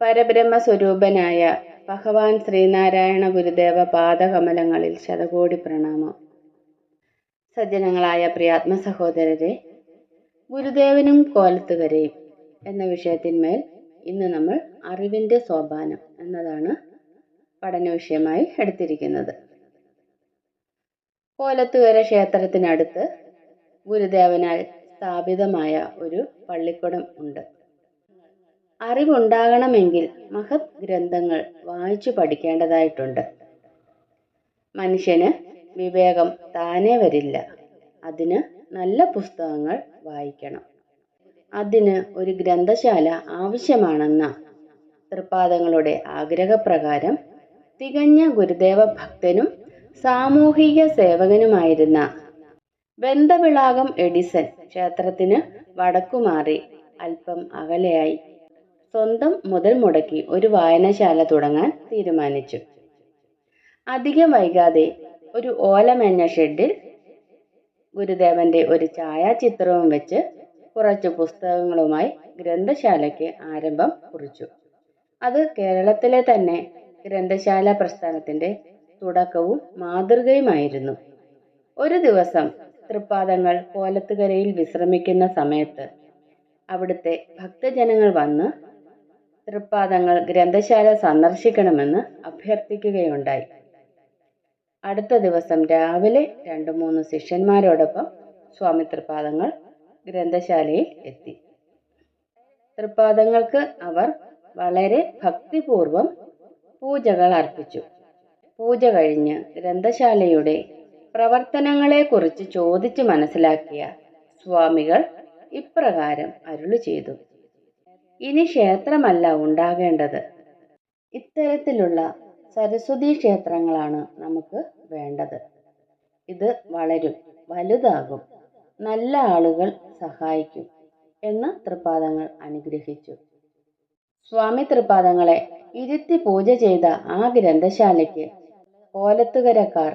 പരബ്രഹ്മ സ്വരൂപനായ ഭഗവാൻ ശ്രീനാരായണ ഗുരുദേവ പാദകമലങ്ങളിൽ ശതകോടി പ്രണാമം. സജ്ജനങ്ങളായ പ്രിയാത്മ സഹോദരരെ ഗുരുദേവനും കോലത്തുകരയും എന്ന വിഷയത്തിന്മേൽ ഇന്ന് നമ്മൾ അറിവിന്റെ സോപാനം എന്നതാണ് പഠന വിഷയമായി എടുത്തിരിക്കുന്നത്. കോലത്തുകര ക്ഷേത്രത്തിനടുത്ത് ഗുരുദേവനാൽ സ്ഥാപിതമായ ഒരു പള്ളിക്കുടം ഉണ്ട്. അറിവുണ്ടാകണമെങ്കിൽ മഹത് ഗ്രന്ഥങ്ങൾ വായിച്ചു പഠിക്കേണ്ടതായിട്ടുണ്ട്. മനുഷ്യന് വിവേകം താനേ വരില്ല. അതിന് നല്ല പുസ്തകങ്ങൾ വായിക്കണം. അതിന് ഒരു ഗ്രന്ഥശാല ആവശ്യമാണെന്ന തൃപ്പാദങ്ങളുടെ ആഗ്രഹപ്രകാരം തികഞ്ഞ ഗുരുദേവ ഭക്തനും സാമൂഹിക സേവകനുമായിരുന്ന ബന്ധവിളാകം എഡിസൺ ക്ഷേത്രത്തിന് വടക്കുമാറി അല്പം അകലെയായി സ്വന്തം മുതൽ മുടക്കി ഒരു വായനശാല തുടങ്ങാൻ തീരുമാനിച്ചു. അധികം വൈകാതെ ഒരു ഓലമേഞ്ഞ ഷെഡിൽ ഗുരുദേവന്റെ ഒരു ഛായാചിത്രവും വെച്ച് കുറച്ച് പുസ്തകങ്ങളുമായി ഗ്രന്ഥശാലയ്ക്ക് ആരംഭം കുറിച്ചു. അത് കേരളത്തിലെ തന്നെ ഗ്രന്ഥശാല പ്രസ്ഥാനത്തിന്റെ തുടക്കവും മാതൃകയുമായിരുന്നു. ഒരു ദിവസം തൃപ്പാദങ്ങൾ കോലത്തുകരയിൽ വിശ്രമിക്കുന്ന സമയത്ത് അവിടുത്തെ ഭക്തജനങ്ങൾ വന്ന് തൃപ്പാദങ്ങൾ ഗ്രന്ഥശാല സന്ദർശിക്കണമെന്ന് അഭ്യർത്ഥിക്കുകയുണ്ടായി. അടുത്ത ദിവസം രാവിലെ രണ്ട് മൂന്ന് ശിഷ്യന്മാരോടൊപ്പം സ്വാമി തൃപ്പാദങ്ങൾ ഗ്രന്ഥശാലയിൽ എത്തി. തൃപ്പാദങ്ങൾക്ക് അവർ വളരെ ഭക്തിപൂർവം പൂജകൾ അർപ്പിച്ചു. പൂജ കഴിഞ്ഞ് ഗ്രന്ഥശാലയുടെ പ്രവർത്തനങ്ങളെക്കുറിച്ച് ചോദിച്ച് മനസ്സിലാക്കിയ സ്വാമികൾ ഇപ്രകാരം അരുളി ചെയ്തു. ഇനി ക്ഷേത്രമല്ല ഉണ്ടാകേണ്ടത്. ഇത്തരത്തിലുള്ള സരസ്വതി ക്ഷേത്രങ്ങളാണ് നമുക്ക് വേണ്ടത്. ഇത് വളരും വലുതാകും നല്ല ആളുകൾ സഹായിക്കും എന്ന് തൃപ്പാദങ്ങൾ അനുഗ്രഹിച്ചു. സ്വാമി തൃപ്പാദങ്ങളെ ഇരുത്തി പൂജ ചെയ്ത ആ ഗ്രന്ഥശാലയ്ക്ക് കോലത്തുകരക്കാർ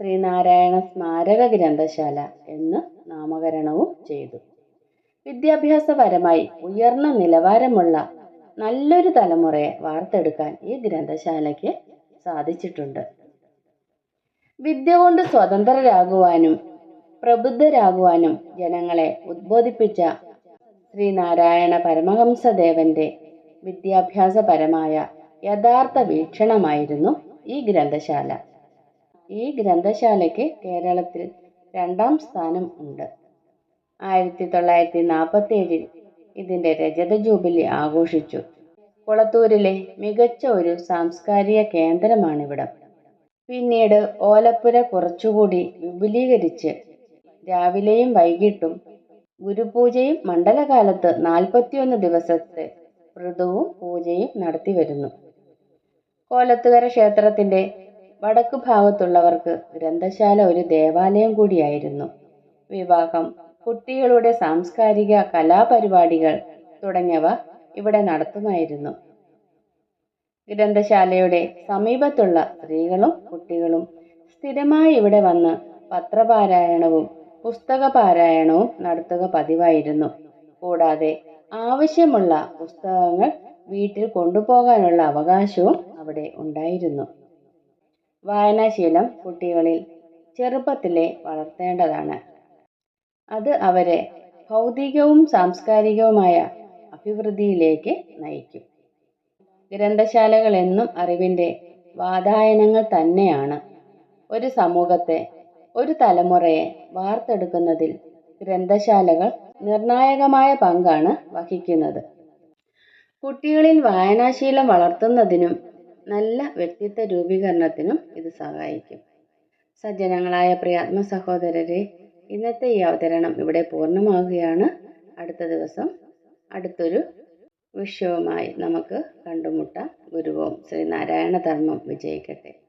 ശ്രീനാരായണ സ്മാരക ഗ്രന്ഥശാല എന്ന് നാമകരണവും ചെയ്തു. വിദ്യാഭ്യാസപരമായി ഉയർന്ന നിലവാരമുള്ള നല്ലൊരു തലമുറയെ വാർത്തെടുക്കാൻ ഈ ഗ്രന്ഥശാലയ്ക്ക് സാധിച്ചിട്ടുണ്ട്. വിദ്യ കൊണ്ട് സ്വതന്ത്രരാകുവാനും പ്രബുദ്ധരാകുവാനും ജനങ്ങളെ ഉദ്ബോധിപ്പിച്ച ശ്രീനാരായണ പരമഹംസദേവന്റെ വിദ്യാഭ്യാസപരമായ യഥാർത്ഥ വീക്ഷണമായിരുന്നു ഈ ഗ്രന്ഥശാല. ഈ ഗ്രന്ഥശാലയ്ക്ക് കേരളത്തിൽ രണ്ടാം സ്ഥാനം ഉണ്ട്. ആയിരത്തി തൊള്ളായിരത്തി നാൽപ്പത്തേഴിൽ ഇതിന്റെ രജത ജൂബിലി ആഘോഷിച്ചു. കൊളത്തൂരിലെ മികച്ച ഒരു സാംസ്കാരിക കേന്ദ്രമാണിവിടം. പിന്നീട് ഓലപ്പുര കുറച്ചുകൂടി വിപുലീകരിച്ച് രാവിലെയും വൈകിട്ടും ഗുരുപൂജയും മണ്ഡലകാലത്ത് നാൽപ്പത്തിയൊന്ന് ദിവസത്തെ വ്രതവും പൂജയും നടത്തി വരുന്നു കോലത്തുകര ക്ഷേത്രത്തിന്റെ വടക്ക് ഭാഗത്തുള്ളവർക്ക് ഗ്രന്ഥശാല ഒരു ദേവാലയം കൂടിയായിരുന്നു. വിവാഹം കുട്ടികളുടെ സാംസ്കാരിക കലാപരിപാടികൾ തുടങ്ങിയവ ഇവിടെ നടത്തുമായിരുന്നു. ഗ്രന്ഥശാലയുടെ സമീപത്തുള്ള സ്ത്രീകളും കുട്ടികളും സ്ഥിരമായി ഇവിടെ വന്ന് പത്രപാരായണവും പുസ്തകപാരായണവും നടത്തുക പതിവായിരുന്നു. കൂടാതെ ആവശ്യമുള്ള പുസ്തകങ്ങൾ വീട്ടിൽ കൊണ്ടുപോകാനുള്ള അവകാശവും അവിടെ ഉണ്ടായിരുന്നു. വായനാശീലം കുട്ടികളിൽ ചെറുപ്പത്തിലെ വളർത്തേണ്ടതാണ്. അത് അവരെ ഭൗതികവും സാംസ്കാരികവുമായ അഭിവൃദ്ധിയിലേക്ക് നയിക്കും. ഗ്രന്ഥശാലകൾ എന്നും അറിവിന്റെ വാതായനങ്ങൾ തന്നെയാണ് ഒരു സമൂഹത്തെ ഒരു തലമുറയെ വാർത്തെടുക്കുന്നതിൽ ഗ്രന്ഥശാലകൾ നിർണായകമായ പങ്കാണ് വഹിക്കുന്നത്. കുട്ടികളിൽ വായനാശീലം വളർത്തുന്നതിനും നല്ല വ്യക്തിത്വ രൂപീകരണത്തിനും ഇത് സഹായിക്കും. സജ്ജനങ്ങളായ പ്രിയാത്മ സഹോദരരെ ഇന്നത്തെ ഈ അവതരണം ഇവിടെ പൂർണമാവുകയാണ്. അടുത്ത ദിവസം അടുത്തൊരു വിഷയവുമായി നമുക്ക് കണ്ടുമുട്ടാം. ഗുരുവും ശ്രീനാരായണ ധർമ്മം വിജയിക്കട്ടെ.